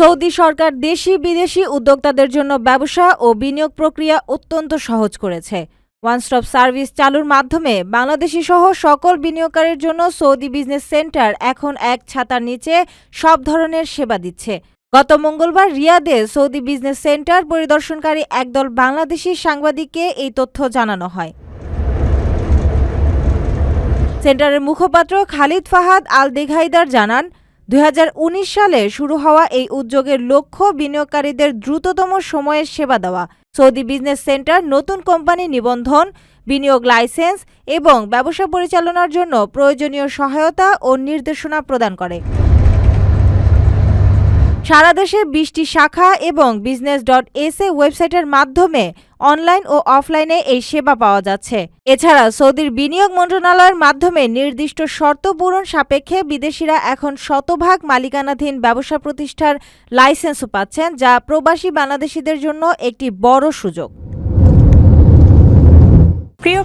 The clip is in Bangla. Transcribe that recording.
সৌদি সরকার দেশি বিদেশি উদ্যোক্তাদের জন্য ব্যবসা ও বিনিয়োগ প্রক্রিয়া অত্যন্ত সহজ করেছে। ওয়ান স্টপ সার্ভিস চালুর মাধ্যমে বাংলাদেশি সহ সকল বিনিয়োগকারীর জন্য সৌদি বিজনেস সেন্টার এখন এক ছাতার নিচে সব ধরনের সেবা দিচ্ছে। গত মঙ্গলবার রিয়াদে সৌদি বিজনেস সেন্টার পরিদর্শনকারী একদল বাংলাদেশি সাংবাদিককে এই তথ্য জানানো হয়। সেন্টারের মুখপাত্র খালিদ ফাহাদ আল দেঘাইদার জানান দু হাজার উনিশ সালে শুরু হওয়া এই উদ্যোগের লক্ষ্য বিনিয়োগকারীদের দ্রুততম সময়ে সেবা দেওয়া। সৌদি বিজনেস সেন্টার নতুন কোম্পানি নিবন্ধন, বিনিয়োগ লাইসেন্স এবং ব্যবসা পরিচালনার জন্য প্রয়োজনীয় সহায়তা ও নির্দেশনা প্রদান করে। সারা দেশে বিশটি শাখা এবং বিজনেস ডট এসএ ওয়েবসাইটের মাধ্যমে অনলাইন ও অফলাইনে এই সেবা পাওয়া যাচ্ছে। এছাড়া সৌদির বিনিয়োগ মন্ত্রণালয়ের মাধ্যমে নির্দিষ্ট শর্ত পূরণ সাপেক্ষে বিদেশিরা এখন শতভাগ মালিকানাধীন ব্যবসা প্রতিষ্ঠার লাইসেন্সও পাচ্ছেন, যা প্রবাসী বাংলাদেশিদের জন্য একটি বড় সুযোগ।